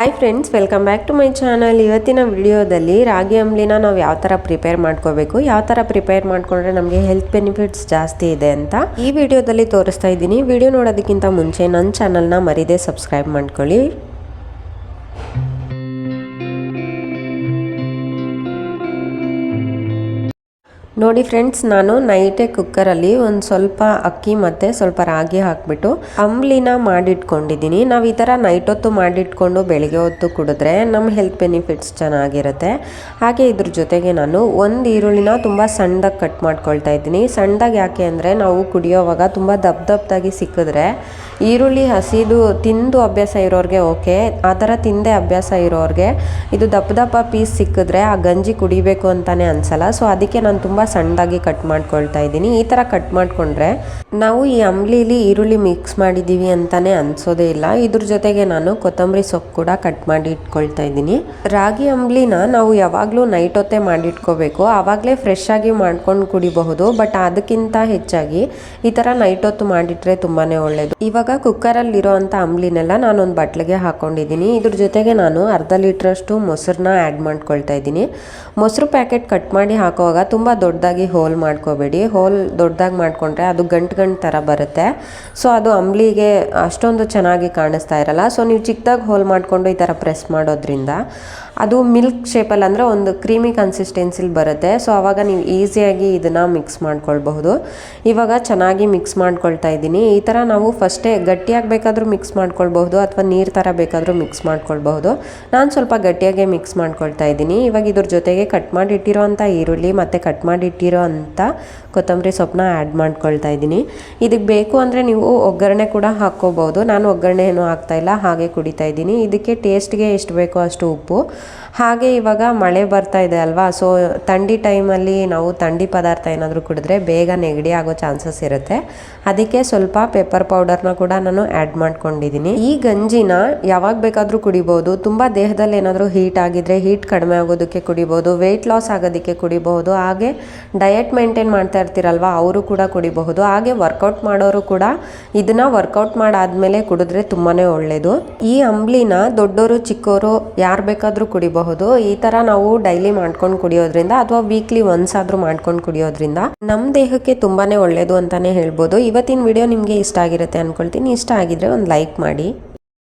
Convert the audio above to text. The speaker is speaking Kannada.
Hi friends welcome back to my channel ಇವತ್ತಿನ ವಿಡಿಯೋದಲ್ಲಿ ರಾಗಿ ಅಂಬ್ಲಿನ ನಾವು ಯಾವ ಥರ ಪ್ರಿಪೇರ್ ಮಾಡ್ಕೋಬೇಕು, ಯಾವ ಥರ ಪ್ರಿಪೇರ್ ಮಾಡ್ಕೊಂಡ್ರೆ ನಮಗೆ ಹೆಲ್ತ್ ಬೆನಿಫಿಟ್ಸ್ ಜಾಸ್ತಿ ಇದೆ ಅಂತ ಈ ವಿಡಿಯೋದಲ್ಲಿ ತೋರಿಸ್ತಾ ಇದ್ದೀನಿ. ವಿಡಿಯೋ ನೋಡೋದಕ್ಕಿಂತ ಮುಂಚೆ ನನ್ನ ಚಾನಲ್ನ ಮರಿದೇ ಸಬ್ಸ್ಕ್ರೈಬ್ ಮಾಡ್ಕೊಳ್ಳಿ. ನೋಡಿ ಫ್ರೆಂಡ್ಸ್, ನಾನು ನೈಟೇ ಕುಕ್ಕರಲ್ಲಿ ಒಂದು ಸ್ವಲ್ಪ ಅಕ್ಕಿ ಮತ್ತು ಸ್ವಲ್ಪ ರಾಗಿ ಹಾಕ್ಬಿಟ್ಟು ಅಂಬ್ಲಿನ ಮಾಡಿಟ್ಕೊಂಡಿದ್ದೀನಿ. ನಾವು ಈ ಥರ ನೈಟ್ ಹೊತ್ತು ಮಾಡಿಟ್ಕೊಂಡು ಬೆಳಿಗ್ಗೆ ಹೊತ್ತು ಕುಡಿದ್ರೆ ನಮ್ಮ ಹೆಲ್ತ್ ಬೆನಿಫಿಟ್ಸ್ ಚೆನ್ನಾಗಿರುತ್ತೆ. ಹಾಗೆ ಇದ್ರ ಜೊತೆಗೆ ನಾನು ಒಂದು ಈರುಳ್ಳಿನ ತುಂಬ ಸಣ್ಣದಾಗಿ ಕಟ್ ಮಾಡ್ಕೊಳ್ತಾ ಇದ್ದೀನಿ. ಸಣ್ಣದಾಗಿ ಯಾಕೆ ಅಂದರೆ ನಾವು ಕುಡಿಯೋವಾಗ ತುಂಬ ದಪ್ಪ ದಪ್ಪದಾಗಿ ಸಿಕ್ಕಿದ್ರೆ ಈರುಳ್ಳಿ ಹಸಿದು ತಿಂದು ಅಭ್ಯಾಸ ಇರೋರಿಗೆ ಓಕೆ, ಆ ಥರ ತಿಂದೆ ಅಭ್ಯಾಸ ಇರೋರಿಗೆ ಇದು ದಪ್ಪ ದಪ್ಪ ಪೀಸ್ ಸಿಕ್ಕಿದ್ರೆ ಆ ಗಂಜಿ ಕುಡಿಬೇಕು ಅಂತಲೇ ಅನ್ಸಲ್ಲ. ಸೊ ಅದಕ್ಕೆ ನಾನು ತುಂಬ ಸಣ್ಣದಾಗಿ ಕಟ್ ಮಾಡ್ಕೊಳ್ತಾ ಇದ್ದೀನಿ. ಈ ಥರ ಕಟ್ ಮಾಡಿಕೊಂಡ್ರೆ ನಾವು ಈ ಅಂಬ್ಲಿಲಿ ಈರುಳ್ಳಿ ಮಿಕ್ಸ್ ಮಾಡಿದ್ದೀವಿ ಅಂತಾನೆ ಅನ್ಸೋದೇ ಇಲ್ಲ. ಇದ್ರ ಜೊತೆಗೆ ನಾನು ಕೊತ್ತಂಬರಿ ಸೊಪ್ಪು ಕೂಡ ಕಟ್ ಮಾಡಿ ಇಟ್ಕೊಳ್ತಾ ಇದ್ದೀನಿ. ರಾಗಿ ಅಂಬ್ಲಿನ ನಾವು ಯಾವಾಗಲೂ ನೈಟ್ ಹೊತ್ತೇ ಮಾಡಿಟ್ಕೋಬೇಕು ಆವಾಗಲೇ ಫ್ರೆಶ್ ಆಗಿ ಮಾಡ್ಕೊಂಡು ಕುಡಿಬಹುದು. ಬಟ್ ಅದಕ್ಕಿಂತ ಹೆಚ್ಚಾಗಿ ಈ ಥರ ನೈಟ್ ಹೊತ್ತು ಮಾಡಿಟ್ರೆ ತುಂಬಾನೇ ಒಳ್ಳೆಯದು ಇವಾಗ ಕುಕ್ಕರಲ್ಲಿರೋ ಅಂಥ ಅಂಬ್ಲಿನೆಲ್ಲ ನಾನೊಂದು ಬಟ್ಲಿಗೆ ಹಾಕೊಂಡಿದ್ದೀನಿ. ಇದ್ರ ಜೊತೆಗೆ ನಾನು ಅರ್ಧ ಲೀಟ್ರಷ್ಟು ಮೊಸರನ್ನ ಆ್ಯಡ್ ಮಾಡ್ಕೊಳ್ತಾ ಇದ್ದೀನಿ. ಮೊಸರು ಪ್ಯಾಕೆಟ್ ಕಟ್ ಮಾಡಿ ಹಾಕುವಾಗ ತುಂಬ ದೊಡ್ಡದಾಗಿ ಹೋಲ್ ಮಾಡ್ಕೋಬೇಡಿ. ಹೋಲ್ ದೊಡ್ಡದಾಗಿ ಮಾಡಿಕೊಂಡ್ರೆ ಅದು ಗಂಟು ಗಂಟು ಥರ ಬರುತ್ತೆ. ಸೊ ಅದು ಅಂಬ್ಲಿಗೆ ಅಷ್ಟೊಂದು ಚೆನ್ನಾಗಿ ಕಾಣಿಸ್ತಾ ಇರಲ್ಲ. ಸೊ ನೀವು ಚಿಕ್ಕದಾಗಿ ಹೋಲ್ ಮಾಡಿಕೊಂಡು ಈ ಥರ ಪ್ರೆಸ್ ಮಾಡೋದ್ರಿಂದ ಅದು ಮಿಲ್ಕ್ ಶೇಪಲ್ಲಿ ಅಂದರೆ ಒಂದು ಕ್ರೀಮಿ ಕನ್ಸಿಸ್ಟೆನ್ಸಿಲಿ ಬರುತ್ತೆ. ಸೊ ಆವಾಗ ನೀವು ಈಸಿಯಾಗಿ ಇದನ್ನು ಮಿಕ್ಸ್ ಮಾಡ್ಕೊಳ್ಬಹುದು. ಇವಾಗ ಚೆನ್ನಾಗಿ ಮಿಕ್ಸ್ ಮಾಡ್ಕೊಳ್ತಾ ಇದ್ದೀನಿ. ಈ ಥರ ನಾವು ಫಸ್ಟೇ ಗಟ್ಟಿಯಾಗಿ ಬೇಕಾದರೂ ಮಿಕ್ಸ್ ಮಾಡ್ಕೊಳ್ಬಹುದು ಅಥವಾ ನೀರು ಥರ ಬೇಕಾದರೂ ಮಿಕ್ಸ್ ಮಾಡ್ಕೊಳ್ಬಹುದು. ನಾನು ಸ್ವಲ್ಪ ಗಟ್ಟಿಯಾಗೆ ಮಿಕ್ಸ್ ಮಾಡ್ಕೊಳ್ತಾ ಇದ್ದೀನಿ. ಇವಾಗ ಇದ್ರ ಜೊತೆಗೆ ಕಟ್ ಮಾಡಿ ಇಟ್ಟಿರೋವಂಥ ಈರುಳ್ಳಿ ಮತ್ತು ಕಟ್ ಮಾಡಿ ಕೊತ್ತಂಬರಿ ಸೊಪ್ಪನ್ನ ಆ್ಯಡ್ ಮಾಡ್ಕೊಳ್ತಾ ಇದ್ದೀನಿ. ಇದಕ್ಕೆ ಬೇಕು ಅಂದರೆ ನೀವು ಒಗ್ಗರಣೆ ಕೂಡ ಹಾಕ್ಕೋಬಹುದು ನಾನು ಒಗ್ಗರಣೆ ಏನು ಹಾಕ್ತಾ ಇಲ್ಲ, ಹಾಗೆ ಕುಡಿತಾ ಇದ್ದೀನಿ. ಇದಕ್ಕೆ ಟೇಸ್ಟ್ಗೆ ಎಷ್ಟು ಬೇಕೋ ಅಷ್ಟು ಉಪ್ಪು. ಹಾಗೆ ಇವಾಗ ಮಳೆ ಬರ್ತಾ ಇದೆ ಅಲ್ವಾ? ಸೊ ಥಂಡಿ ಟೈಮಲ್ಲಿ ನಾವು ಥಂಡಿ ಪದಾರ್ಥ ಏನಾದರೂ ಕುಡಿದ್ರೆ ಬೇಗ ನೆಗಡಿ ಆಗೋ ಚಾನ್ಸಸ್ ಇರುತ್ತೆ. ಅದಕ್ಕೆ ಸ್ವಲ್ಪ ಪೆಪ್ಪರ್ ಪೌಡರ್ನ ಕೂಡ ನಾನು ಆ್ಯಡ್ ಮಾಡ್ಕೊಂಡಿದ್ದೀನಿ. ಈ ಗಂಜಿನ ಯಾವಾಗ ಬೇಕಾದರೂ ಕುಡಿಬೋದು. ತುಂಬ ದೇಹದಲ್ಲಿ ಏನಾದರೂ ಹೀಟ್ ಆಗಿದ್ರೆ ಹೀಟ್ ಕಡಿಮೆ ಆಗೋದಕ್ಕೆ ಕುಡಿಬೋದು. ವೆಯ್ಟ್ ಲಾಸ್ ಆಗೋದಕ್ಕೆ ಕುಡಿಬಹುದು. ಹಾಗೆ ಡಯಟ್ ಮೇಂಟೈನ್ ಮಾಡ್ತಾ ಇರ್ತೀರಲ್ವಾ, ಅವರು ಕೂಡ ಕುಡಿಬಹುದು. ಹಾಗೆ ವರ್ಕೌಟ್ ಮಾಡೋರು ಕೂಡ ಇದನ್ನ ವರ್ಕೌಟ್ ಮಾಡಾದ್ಮೇಲೆ ಕುಡಿದ್ರೆ ತುಂಬಾನೇ ಒಳ್ಳೆಯದು ಈ ಅಂಬ್ಲಿನ ದೊಡ್ಡೋರು ಚಿಕ್ಕೋರು ಯಾರು ಬೇಕಾದರೂ ಕುಡಿಬಹುದು. ಈ ತರ ನಾವು ಡೈಲಿ ಮಾಡ್ಕೊಂಡು ಕುಡಿಯೋದ್ರಿಂದ ಅಥವಾ ವೀಕ್ಲಿ ಒನ್ಸ್ ಆದ್ರೂ ಮಾಡ್ಕೊಂಡು ಕುಡಿಯೋದ್ರಿಂದ ನಮ್ಮ ದೇಹಕ್ಕೆ ತುಂಬಾನೇ ಒಳ್ಳೇದು ಅಂತಾನೆ ಹೇಳ್ಬೋದು. ಇವತ್ತಿನ ವಿಡಿಯೋ ನಿಮಗೆ ಇಷ್ಟ ಆಗಿರುತ್ತೆ ಅನ್ಕೊಳ್ತೀನಿ. ಇಷ್ಟ ಆಗಿದ್ರೆ ಒಂದು ಲೈಕ್ ಮಾಡಿ.